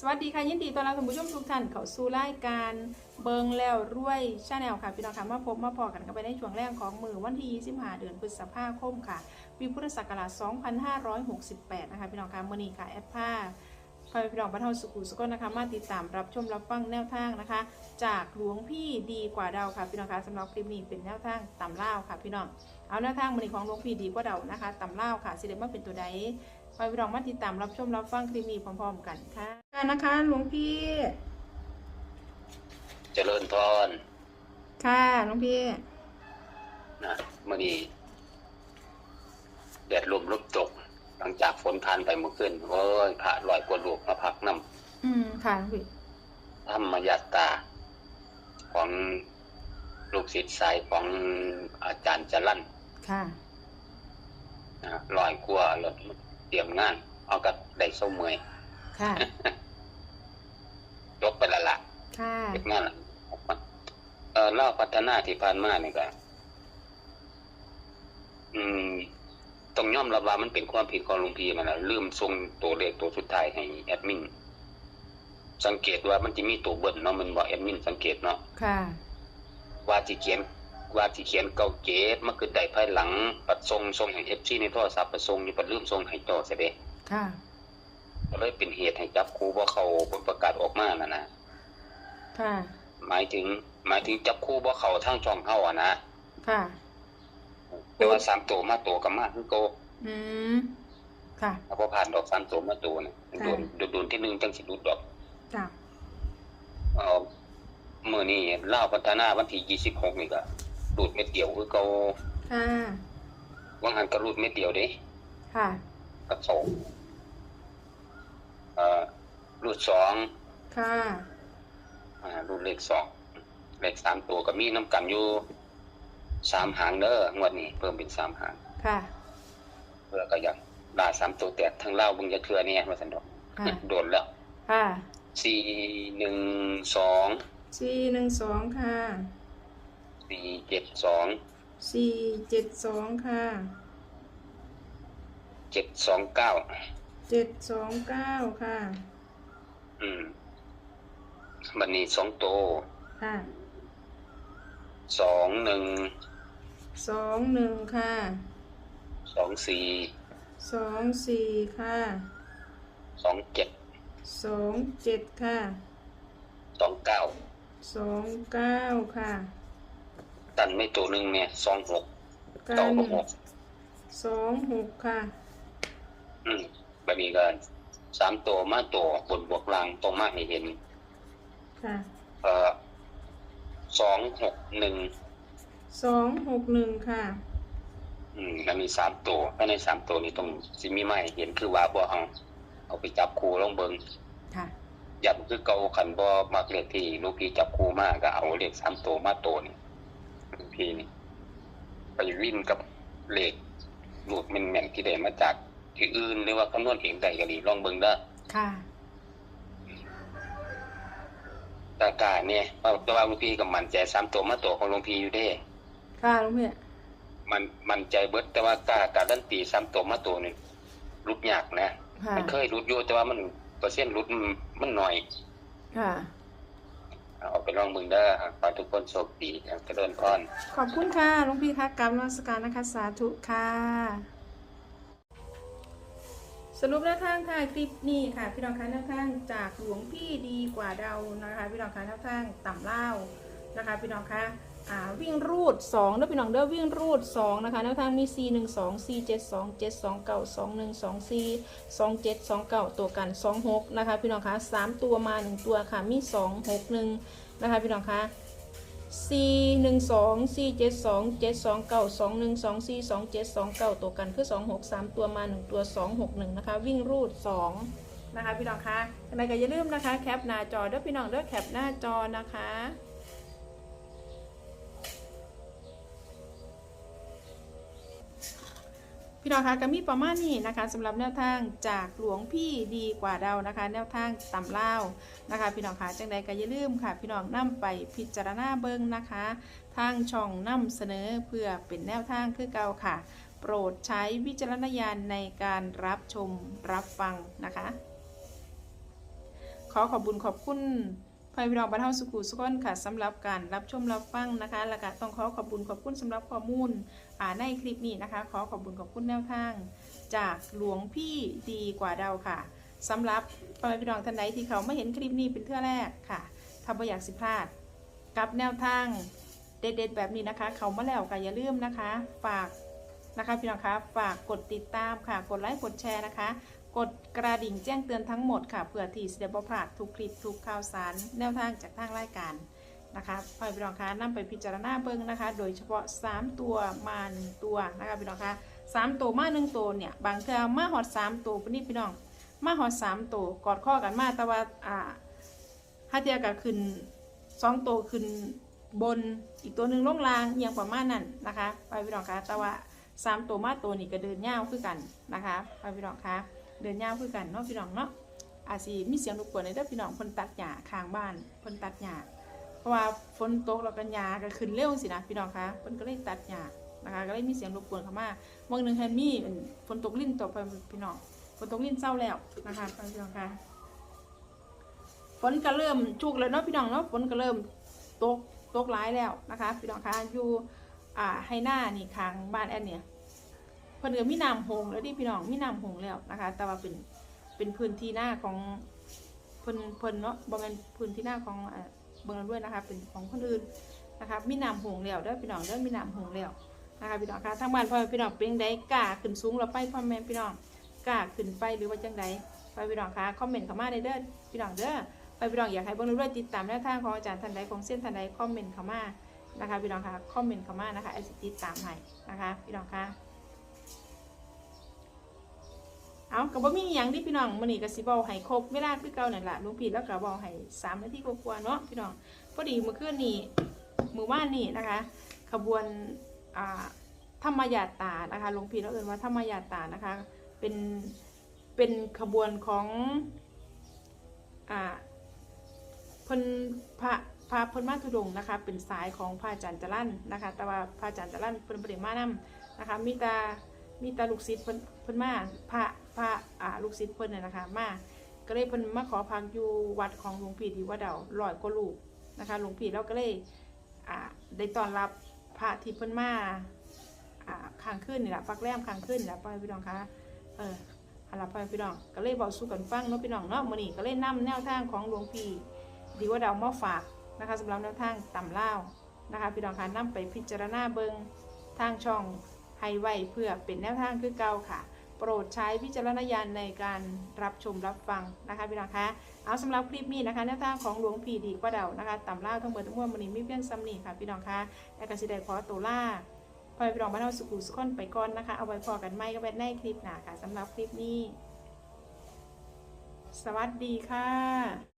สวัสดีค่ะยินดีต้อนรับท่านผู้ชมทุกท่านเข้าสู่รายการเบิงแล้วรวยชาแนลค่ะพี่น้องค่ะมาพบมาพอกันกันไปในช่วงแรกของมือวันที่25เดือนพฤษภาคมค่ะปีพุทธศักราช2568 นะคะพี่น้องค่ะมื่อนี้ค่ะแอดผ้าพาพี่น้องบรรเทาสุขุสุขนะคะมาติดตามรับชมรับฟังแนวทางนะคะ จากหลวงพี่ดีกว่าเดาค่ะพี่น้องค่ะสำหรับคลิปนี้เป็นแนวทางตำเล่าค่ะพี่น้องเอาแนวทางมือนี้ของหลวงพี่ดีกว่าเดานะคะตำเล่าค่ะสิเดมาเป็นตัวใดไปพี่น้องมาติดตามรับชมรับฟังคลิปนี้พร้อม ๆ กันค่ะ นะคะหลวงพี่ เจริญพร ค่ะหลวงพี่นะเมื่อนี้แดดลมลบตก หลังจากฝนทานไปเมื่อคืนโอ้ยพระลอยกว่าลูกมาพักน้อืมค่ะหลวงพี่ำธรรมยาตราของลูกศิษย์สายของอาจารย์จรันค่ะนะลอยกว่ารถเตรียมงาน เอากับได้เศร้าเมอยค่ะ ยกไปและละ ค่ะ เก็บงานละ เออเล่าพัฒนาที่ผ่านมานี่ก็อืมต้องยอมรับว่ามันเป็นความผิดของหลุงพีมันนะลืมส่งตัวเลขตัวสุดท้ายให้แอดมินสังเกตว่ามันจะมีตัวเบิ้ลเนาะมันบอกแอดมินสังเกตเนาะค่ะ ว่าที่เขียนว่าที่เขียนเก้าเกตมันคือได้ภายหลังปัดส่งส่งให้เอฟซีในโทรศัพท์ปัดส่งนี่ปัดลืมส่งให้จอเสียเด้ค่ะก็เลยเป็นเหตุให้จับครูบ่เขาผลประกาศออกมาน่ะนะค่ะ หมายถึง หมายถึงจับครูบ่เขาทางช่องเฮาอะนะค่ะแต่ว่าสามตัวมาตัวกับมาคือโกอืมค่ะถ้าพอผ่านดอกสามตัวมาตัวน่ะค่ะโดนโดนที่หนึ่งจังสิรุดดอกจ้ะเอ่อมื่อนี้เล่าวพัฒนาวันที่ยี่สิบหกนี่ก็รูดเม็ดเดียวคือเก่าค่ะวังหันก็รูดเม็ดเดียวเด้ค่ะกับสองเอ่อรูดสองค่ะอ่ารูด เลขสองเลขสามตัวก็มีน้ำกันอยู่สามหางเด้องวดนี้เพิ่มเป็นสามหางค่ะ เพื่อก็อยากได้สามตัวแตกทั้งเล่าวเบึงจะเทือเนี่ยมาสันดอกค่ะ โดนแล้วค่ะสี่หนึ่งสองสี่หนึ่งสองค่ะสี่เจ็ดสองสี่เจ็ดสองค่ะเจ็ดสองเก้าเจ็ดสองเก้าค่ะ อืม บันนี้สองตัวค่ะสองหนึ่งสองหนึ่งค่ะสองสี่สองสี่ค่ะสองเจ็ดสองเจ็ดค่ะสองเก้าสองเก้าค่ะตันไม่ตัวหนึ่งเนี่ยสองหกกัเก้านกับหกสองหกค่ะ อืมบันนี้ก็สามตัวมาตัวบนบวกลางตรงมาให้เห็น ค่ะเอ่อสองหกหนึ่งสองหกหนึ่งค่ะ อืมแล้วมีสามตัวภายในสามตัวนี้ต้องสิมีไม่เห็นคือว่าบ่เอาเอาไปจับคู่ลองเบิงค่ะ ยันคือเก่าขันบ่มักเลขที่ลูกพี่จับคู่มากก็เอาเลขสามตัวมาตัวนี่ลูกพี่นี่ไปวิ่นกับเลขลูดแม่นๆที่ได้มาจากที่อื่นหรือว่าคำนวณเองได้ก็ดีลองเบิ่งเด้อค่ะ ตากาเนี่ยแต่ว่าลูกพี่ก็มั่นใจสามตัวมาตัวของหลวงพี่อยู่เด้ค่ะลุงพี่มันมั่นใจเบิดแต่ว่ากล้าการันตีสามตัวมาตัวนี่รุดยากนะค่ะมันเคยรุดอยู่แต่ว่ามันเปอร์เซ็นต์รุดมันมันน้อย ค่ะเอาไปลองเบิ่งเด้อขอให้ทุกคนโชคดีนะเจริญพรขอบคุณค่ะลุงพี่คะกรรมนมัสการนะคะ สาธุค่ะ สรุปแนวทางค่ะคลิปนี้ค่ะ พี่น้องคะแนวทางจากหลวงพี่ดีกว่าเดานะคะ พี่น้องคะแนวทางต่ำเล่านะคะ พี่น้องคะวิ่งรูด2เด้อพี่น้องเด้อวิ่งรูด 2 นะคะแนวทางมี4 1 2 4 7 2 7 2 9 2 1 2 4 2 7 2 9 ตัวกัน 2 6 นะคะ พี่น้องคะ3ตัวมา 1 ตัวค่ะมี 2 6 1 นะคะ พี่น้องคะ สี่หนึ่งสองสี่เจ็ดสองเจ็ดสองเก้าสองหนึ่งสองสี่สองเจ็ดสองเก้าตัวกันคือสองหกสามตัวมาหนึ่งตัวสองหกหนึ่งนะคะ วิ่งรูดสองนะคะพี่น้องคะยังไงก็อย่าลืมนะคะ แคปหน้าจอเด้อพี่น้องเด้อแคปหน้าจอนะคะ พี่น้องคะก็มีประมาณนี้นะคะสำหรับแนวทางจากหลวงพี่ดีกว่าเรานะคะ แนวทางตำเล่านะคะ พี่น้องคะจังใดก็อย่าลืมค่ะ พี่น้องนํไปพิจารณาเบิ้งนะคะ ทางช่องนำเสนอเพื่อเป็นแนวทางคือเก่าค่ะ โปรดใช้วิจารณญาณในการรับชมรับฟังนะคะ ขอขอบบุญขอบคุณ พ่อพี่น้องบ้านเฮาสุขุสุขนค่ะสำหรับการรับชมรับฟังนะคะ แล้วก็ต้องขอขอบบุญขอบคุณสำหรับข้อมูลอ่าในคลิปนี้นะคะ ขอขอบบุญขอบคุณแนวทาง จากหลวงพี่ดีกว่าเดาค่ะสำหรับพ่อพี่น้องท่านใดที่เขาไม่เห็นคลิปนี้เป็นเทื่อแรกค่ะถ้าบ่อยากสิพลาด กับแนวทางเด็ดๆแบบนี้นะคะ เขามาแล้วก็อย่าลืมนะคะ ฝากนะคะพี่น้องคะฝากกดติดตามค่ะ กดไลค์กดแชร์นะคะ กดกระดิ่งแจ้งเตือนทั้งหมดค่ะเพื่อที่จะได้บ่พลาดทุกคลิปทุกข่าวสาร แนวทางจากทางรายการนะคะพ่อพี่น้องคะนำไปพิจารณาเบิ่งนะคะ โดยเฉพาะ 3 ตัวมาหนึ่งตัวนะคะพี่น้องคะสามตัวมาหนึ่งตัวเนี่ยบางเทื่อมาหอดสามตัวปานนี้พี่น้อง มาหอดสามตัวกอดข้อกันมาแต่ว่าอ่าห้าเทียก็ขึ้นสองตัวขึ้นบนอีกตัวหนึ่งลงลางอย่างประมาณนั้นนะคะไปพี่น้องคะแต่ว่าสามตัวมาตัวนี่ก็เดินยาวคือกันนะคะไปพี่น้องคะ เดินยาวคือกันเนาะพี่น้องเนาะอาจสิมีเสียงรบกวนในเด้อพี่น้องเพิ่นตัดหญ้าข้างบ้านเพิ่นตัดหญ้าเพราะว่าฝนตกแล้วกันหญ้าก็ขึ้นเร็วสินะพี่น้องคะเพิ่นก็เลยตัดหญ้านะคะก็เลยมีเสียงรบกวนเข้ามาบางหนึงให้มีเป็นฝนตกลิ้นตกไปพี่น้องฝนตกลิ้นเศร้าแล้วนะคะพี่น้องคะฝนก็เริ่มชุกแล้วเนาะพี่น้องเนาะฝนก็เริ่มตกตกหลายแล้วนะคะ พี่น้องคะอยู่อ่าให้หน้านี่ข้างบ้านแอนเนี่ย เพิ่นก็มีน้ำหงแล้วที่พี่น้องมีน้ำหงแล้วนะคะ แต่ว่าเป็นเป็นพื้นที่หน้าของเพิ่นเพิ่นเนาะบ่แม่นพื้นที่หน้าของเบิ่งด้วยนะคะ เป็นของคนอื่นนะคะมีน้ำหงแล้วเด้พี่น้องเด้มีน้ำหงแล้วนะคะพี่น้องคะทางบ้านพ่อแม่พี่น้องเป็นไดกล้าขึ้นสูงแล้วไปพ่อแม่พี่น้องกล้าขึ้นไปหรือว่าจังไดพ่อแม่พี่น้องคะคอมเมนต์เข้ามาได้เด้อพี่น้องเด้อไปพี่น้องอยากให้เบิ่งแล้วด้วยติดตามแนวทางของอาจารย์ท่านใดของเส้นท่านใดคอมเมนต์เข้ามานะคะพี่น้องคะคอมเมนต์เข้ามานะคะไอ้สิติดตามให้นะคะพี่น้องคะ เอาก็บ่มีอหย่างที่พี่น้องมื้อนี้ก็สิเว้าให้ครบเวลาคือเก่านั่นล่ะลวงพี่แล้วก็เว้าให้3นาทีกว่าๆเนาะพี่น้องพอดีเมื่อคืนนี้มือว่านนี้นะคะ ขบวนอ่าธรรมยาตานะคะลวงพี่เราเอ่ยว่าธรรมยาตานะคะ เป็นเป็นขบวนของอ่าพนพระพระพนมาทุดงนะคะ เป็นสายของพระอาจารย์จรันนะคะ แต่ว่าพระอาจารย์จรันเพิ่นบ่ได้มานํนะคะมีต่มีตาลูกศิษย์พนพนมาพระ พระอ่าลูกศิษย์เพิ่นน่ะนะคะ มาก็เลยเพิ่นมาขอพักอยู่วัดของหลวงพี่ที่วัดเดาร้อยกว่าลูกนะคะหลวงพี่เราก็เลยอ่าได้ต้อนรับพระที่เพิ่นมาอ่าค้างคืนนี่แหละพักแรมค้างคืนนี่แหละพ่อพี่น้องคะเออเอาล่ะพ่อพี่น้องก็เลยบอกสู้กันฟังเนาะพี่น้องเนาะมื้อนี้ก็เลยนํแนวทางของหลวงพี่ดีว่าเดามาฝากนะคะสำหรับแนวทางต่ำเล่านะคะพี่น้องคะนํไปพิจารณาเบิงทางช่องให้ไว้เพื่อเป็นแนวทางคือเก่าค่ะ โปรดใช้วิจารณญาณในการรับชมรับฟังนะคะพี่น้องคะเอาสำหรับคลิปนี้นะคะแนวทางของหลวงพีดีกว่าเดานะคะต่ำล่าทั้งหมดทั้งมวลมันนี้มีเพียงซ้ำนี่ค่ะพี่น้องคะและกซิได้ขอตัวล่าพอยพี่น้องบ้านเราสุขุสุขอนไปก่อนนะคะ เอาไว้พอกันไม่ก็ไปในคลิปหน้าค่ะสำหรับคลิปนี้ สวัสดีค่ะ